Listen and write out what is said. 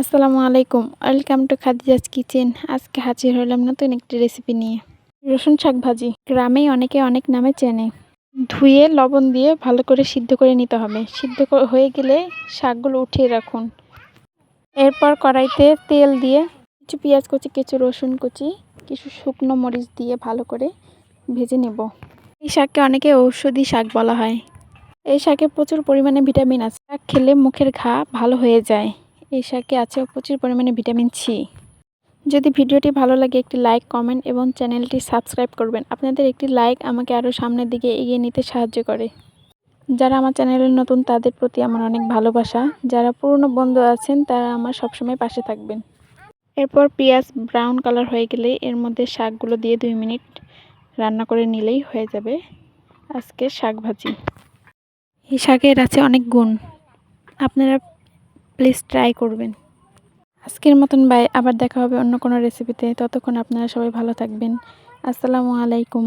আসসালামু আলাইকুম। Welcome to Khadija's kitchen আজকে হাজির হলাম নতুন একটি রেসিপি নিয়ে। রসুন শাক ভাজি। গ্রামেই অনেকে অনেক নামে চেনে। ধুয়ে, লবণ দিয়ে ভালো করে সিদ্ধ করে নিতে হবে। সিদ্ধ হয়ে গেলে শাকগুলো উঠিয়ে রাখুন। এরপর কড়াইতে তেল দিয়ে কিছু পেঁয়াজ কুচি, কিছু রসুন কুচি, কিছু শুকনো মরিচ দিয়ে ভালো করে ভেজে নেব। এই শাককে অনেকে ঔষধি শাক বলা হয়। এই শাকে প্রচুর পরিমাণে ভিটামিন আছে। শাক খেলে মুখের ঘা ভালো হয়ে যায়। এই শাকে আছে প্রচুর পরিমাণে ভিটামিন সি যদি ভিডিওটি ভালো লাগে, একটি লাইক, কমেন্ট এবং চ্যানেলটি সাবস্ক্রাইব করবেন। আপনাদের একটি লাইক আমাকে আরও সামনের দিকে এগিয়ে নিতে সাহায্য করে। যারা আমার চ্যানেলে নতুন, তাদের প্রতি আমার অনেক ভালোবাসা। যারা পুরনো বন্ধু আছেন, তারা আমার সবসময় পাশে থাকবেন। এরপর পেঁয়াজ ব্রাউন কালার হয়ে গেলে এর মধ্যে শাকগুলো দিয়ে দুই মিনিট রান্না করে নিলেই হয়ে যাবে। আজকে শাক ভাজি। এই শাকের আছে অনেক গুণ। আপনারা প্লিজ ট্রাই করবেন। আজকের মতন বাই আবার দেখা হবে অন্য কোনো রেসিপিতে ততক্ষণ আপনারা সবাই ভালো থাকবেন। আসসালামু আলাইকুম।